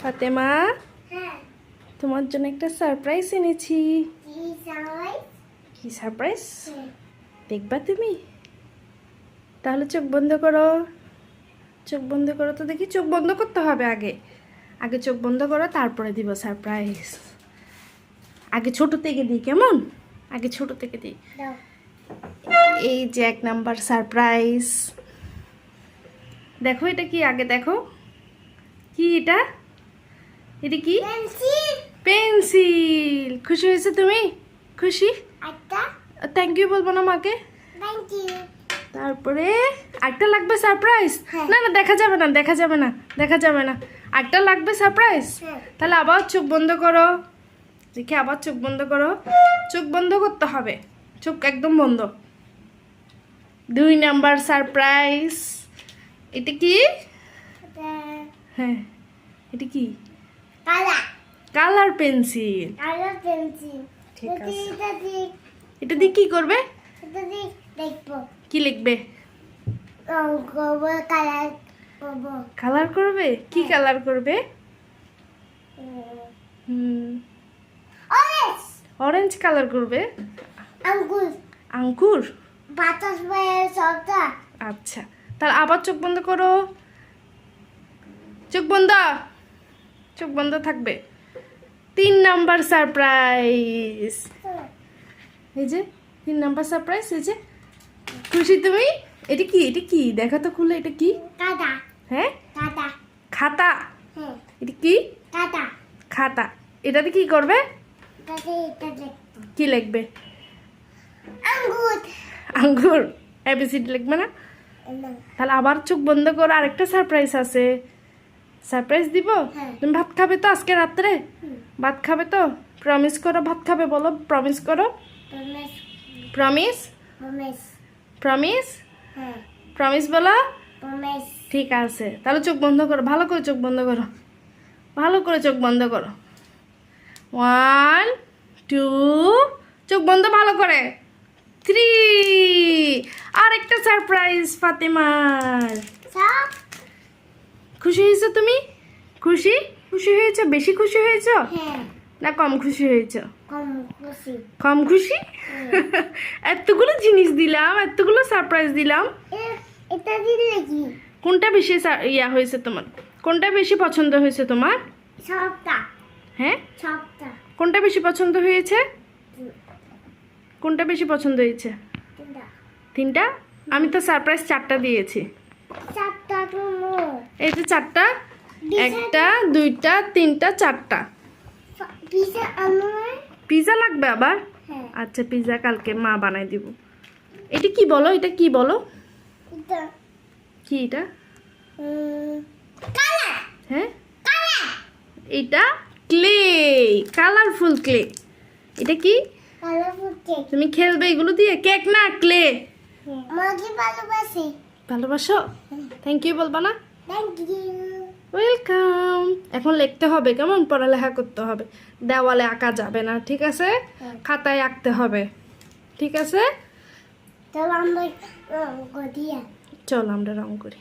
ফাতেমা? হ্যাঁ। তোমার জন্য একটা সারপ্রাইজ এনেছি। কি সারপ্রাইজ দেখবা তুমি? তাহলে চোখ বন্ধ করো। চোখ বন্ধ করো তো দেখি চোখ বন্ধ করতে হবে আগে। আগে চোখ বন্ধ করো তারপরে দিব সারপ্রাইজ আগে ছোট থেকে দিই কেমন? আগে ছোট থেকে দিই। এই যে এক নাম্বার সারপ্রাইজ দেখো এটা কি আগে দেখো। কি এটা? এটা কি? পেন্সিল খুশি হয়েছে তুমি? খুশি? থ্যাংক ইউ বলব না মাকে? তারপরে আরেকটা লাগবে সারপ্রাইজ হ্যাঁ। না না দেখা যাবে না দেখা যাবে না দেখা যাবে না। আরেকটা লাগবে সারপ্রাইজ হ্যাঁ। তাহলে আবার চোখ বন্ধ করো। দেখি আবার চোখ বন্ধ করো। চোখ বন্ধ করতে হবে। চোখ একদম বন্ধ। দুই নাম্বার সারপ্রাইজ এটা কি? হ্যাঁ। এটা কি? কালার। পেন্সিল। Colour pencil. ঠিক এটা আছে। এটা দিয়ে। কি করবে? এটা দিয়ে দেখব। কি লিখবে? কালার করব। কালার করবে? কি কালার করবে? হুম। অরেঞ্জ অরেঞ্জ কালার করবে? আঙ্গুর। আঙ্কুর বাতাস আচ্ছা। তাহলে আবার চোখ বন্ধ করো। চোখ বন্ধ। চোখ বন্ধ থাকবে? তিন নাম্বার সারপ্রাইজ এই যে তিন নাম্বার সারপ্রাইজ এই যে। খুশি তুমি? এটা কি? এটা কি? দেখা তো খুলে এটা কি? কাদা। হ্যাঁ? কাদা। খাতা। এটা কি? কাদা। খাতা। এটাতে কি করবে? কি লিখবে? আঙ্গুর। আঙ্গুর। এবিসিডি লিখবে না? না, তাহলে আবার চোখ বন্ধ করো আরেকটা সারপ্রাইজ আছে। সারপ্রাইজ দিব? হ্যাঁ। তুমি ভাত খাবে তো আজকে রাত্রে? ভাত খাবে তো? প্রমিস করো ভাত খাবে বলো। প্রমিস করো। প্রমিস প্রমিস প্রমিস বলো। ঠিক আছে। তাহলে চোখ বন্ধ করো। ভালো করে চোখ বন্ধ করো। ভালো করে চোখ বন্ধ করো। ওয়ান টু চোখ বন্ধ ভালো করে। থ্রি আর একটা সারপ্রাইজ ফাতেমার খুশি হয়েছো তুমি? খুশি? খুশি হয়েছো? বেশি খুশি হয়েছো? হ্যাঁ। না কম খুশি হয়েছো? কম খুশি। এতগুলো জিনিস দিলাম এতগুলো সারপ্রাইজ দিলাম। কোনটা বেশি ইয়া হয়েছে তোমার? কোনটা বেশি পছন্দ হয়েছে তোমার? হ্যাঁ? কোনটা বেশি পছন্দ হয়েছে? কোনটা বেশি পছন্দ হয়েছে? তিনটা। আমি তো সারপ্রাইজ চারটা দিয়েছি। যে চারটা একটা দুইটা তিনটা চারটা। পিৎজা লাগবে আবার? হ্যাঁ। আচ্ছা পিৎজা কালকে মা বানাই দিব। এটা কি বলো? এটা কি বলো? কি এটা? হ্যাঁ? এটা ক্লে কালারফুল ক্লে এটা কি? তুমি খেলবে এগুলো দিয়ে? কেক না ক্লে আমাকে ভালোবাসি? ভালোবাসো? থ্যাংক ইউ বলবা না? ওয়েলকাম এখন লিখতে হবে কেমন? পড়ালেখা করতে হবে। দেওয়ালে আঁকা যাবে না ঠিক আছে? হ্যাঁ। খাতায় আঁকতে হবে ঠিক আছে? চলো আমরা গদিয়া চল আমরা রং করি।